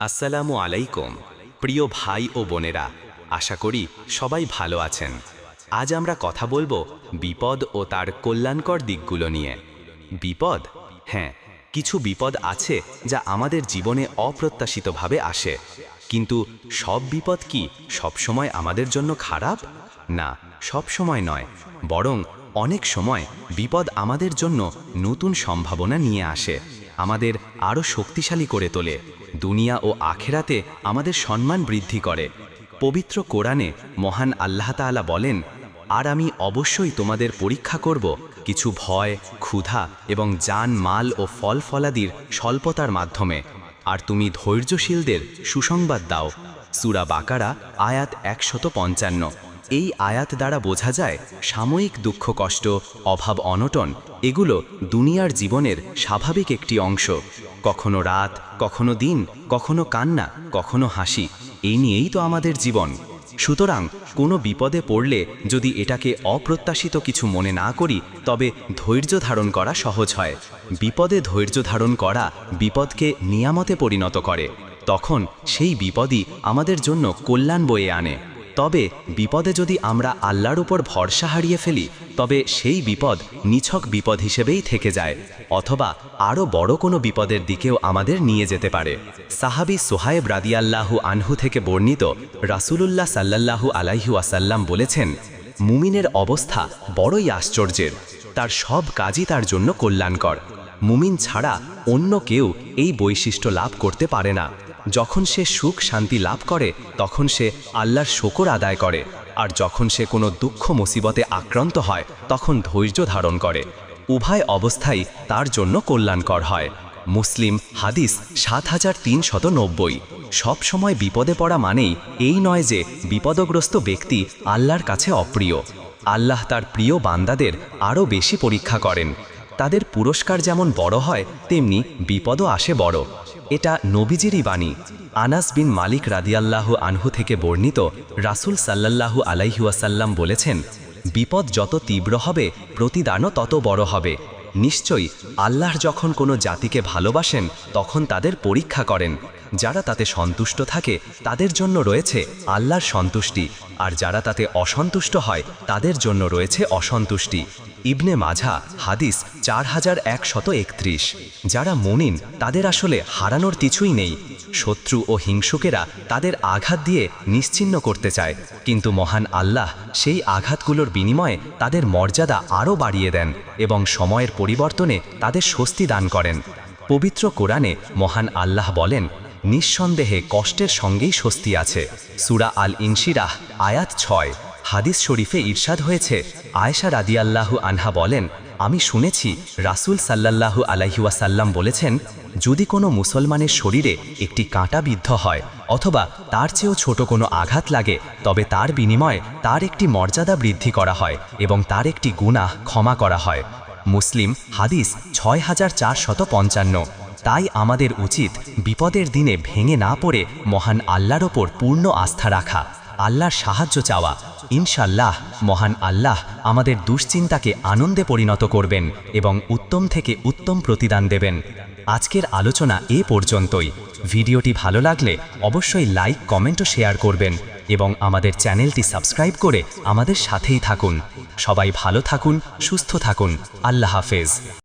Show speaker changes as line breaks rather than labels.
আসসালামু আলাইকুম, প্রিয় ভাই ও বোনেরা, আশা করি সবাই ভালো আছেন। আজ আমরা কথা বলব বিপদ ও তার কল্যাণকর দিকগুলো নিয়ে। বিপদ? হ্যাঁ কিছু বিপদ আছে যা আমাদের জীবনে অপ্রত্যাশিতভাবে আসে। কিন্তু সব বিপদ কি সবসময় আমাদের জন্য খারাপ? না সব সময় নয়, বরং অনেক সময় বিপদ আমাদের জন্য নতুন সম্ভাবনা নিয়ে আসে। আমাদের আরও শক্তিশালী করে তোলে। দুনিয়া ও আখেরাতে আমাদের সম্মান বৃদ্ধি করে। পবিত্র কোরআনে মহান আল্লাহ তাআলা বলেন, আর আমি অবশ্যই তোমাদের পরীক্ষা করব কিছু ভয়, ক্ষুধা এবং জান, মাল ও ফল ফলাদির স্বল্পতার মাধ্যমে। আর তুমি ধৈর্যশীলদের সুসংবাদ দাও। সুরা বাকারা, আয়াত একশত পঞ্চান্ন। এই আয়াত দ্বারা বোঝা যায় সাময়িক দুঃখ, কষ্ট, অভাব, অনটন এগুলো দুনিয়ার জীবনের স্বাভাবিক একটি অংশ। কখনো রাত, কখনো দিন, কখনো কান্না, কখনো হাসি, এই নিয়েই তো আমাদের জীবন। সুতরাং কোনো বিপদে পড়লে যদি এটাকে অপ্রত্যাশিত কিছু মনে না করি, তবে ধৈর্য ধারণ করা সহজ হয়। বিপদে ধৈর্য ধারণ করা বিপদকে নিয়ামতে পরিণত করে। তখন সেই বিপদই আমাদের জন্য কল্যাণ বয়ে আনে। তবে বিপদে যদি আমরা আল্লাহর উপর ভরসা হারিয়ে ফেলি, তবে সেই বিপদ নিছক বিপদ হিসেবেই থেকে যায়, অথবা আরও বড় কোনো বিপদের দিকেও আমাদের নিয়ে যেতে পারে। সাহাবি সোহায়েব রাদিয়াল্লাহু আনহু থেকে বর্ণিত রাসুলুল্লাহ সাল্লাল্লাহু আলাইহু আসাল্লাম বলেছেন, মুমিনের অবস্থা বড়ই আশ্চর্যের, তার সব কাজই তার জন্য কল্যাণকর। মুমিন ছাড়া অন্য কেউ এই বৈশিষ্ট্য লাভ করতে পারে না। যখন সে সুখ শান্তি লাভ করে, তখন সে আল্লাহর শকর আদায় করে। আর যখন সে কোনো দুঃখ মুসিবতে আক্রান্ত হয়, তখন ধৈর্য ধারণ করে। উভয় অবস্থাই তার জন্য কল্যাণকর হয়। মুসলিম হাদিস সাত হাজার তিনশত নব্বই। সবসময় বিপদে পড়া মানেই এই নয় যে, বিপদগ্রস্ত ব্যক্তি আল্লাহর কাছে অপ্রিয়। আল্লাহ তার প্রিয় বান্দাদের আরও বেশি পরীক্ষা করেন। তাদের পুরস্কার যেমন বড় হয়, তেমনি বিপদও আসে বড়। এটা নবীজিরই বাণী। আনাস বিন মালিক রাদিয়াল্লাহু আনহু থেকে বর্ণিত রাসুল সাল্লাল্লাহু আলাইহুয়াসাল্লাম বলেছেন, বিপদ যত তীব্র হবে, প্রতিদানও তত বড় হবে। নিশ্চয়ই আল্লাহর যখন কোনো জাতিকে ভালোবাসেন, তখন তাদের পরীক্ষা করেন। যারা তাতে সন্তুষ্ট থাকে, তাদের জন্য রয়েছে আল্লাহর সন্তুষ্টি। আর যারা তাতে অসন্তুষ্ট হয়, তাদের জন্য রয়েছে অসন্তুষ্টি। ইবনে মাঝা হাদিস চার হাজার একশত একত্রিশ। যারা মনিন তাদের আসলে হারানোর কিছুই নেই। শত্রু ও হিংসুকেরা তাদের আঘাত দিয়ে নিশ্চিন্ন করতে চায়। কিন্তু মহান আল্লাহ সেই আঘাতগুলোর বিনিময়ে তাদের মর্যাদা আরও বাড়িয়ে দেন এবং সময়ের পরিবর্তনে তাদের স্বস্তি দান করেন। পবিত্র কোরআনে মহান আল্লাহ বলেন নিঃসন্দেহে কষ্টের সঙ্গেই স্বস্তি আছে। সুরা আল ইনশিরাহ আয়াত ছয়। হাদিস শরীফে ঈর্ষাদ হয়েছে, আয়েশা রাদিয়াল্লাহু আনহা বলেন, আমি শুনেছি, রাসূল সাল্লাল্লাহু আলাইহুয়াসাল্লাম বলেছেন, যদি কোনো মুসলমানের শরীরে একটি কাঁটা বিদ্ধ হয়, অথবা তার চেয়েও ছোট কোনো আঘাত লাগে, তবে তার বিনিময়ে তার একটি মর্যাদা বৃদ্ধি করা হয় এবং তার একটি গুনাহ ক্ষমা করা হয়। মুসলিম, হাদিস ছয় হাজার চারশত পঞ্চান্ন। তাই আমাদের উচিত বিপদের দিনে ভেঙে না পড়ে মহান আল্লাহর ওপর পূর্ণ আস্থা রাখা, আল্লাহর সাহায্য চাওয়া। ইনশাল্লাহ মহান আল্লাহ আমাদের দুশ্চিন্তাকে আনন্দে পরিণত করবেন এবং উত্তম থেকে উত্তম প্রতিদান দেবেন। আজকের আলোচনা এ পর্যন্তই। ভিডিওটি ভালো লাগলে অবশ্যই লাইক, কমেন্ট ও শেয়ার করবেন এবং আমাদের চ্যানেলটি সাবস্ক্রাইব করে আমাদের সাথেই থাকুন। সবাই ভালো থাকুন, সুস্থ থাকুন। আল্লাহ হাফেজ।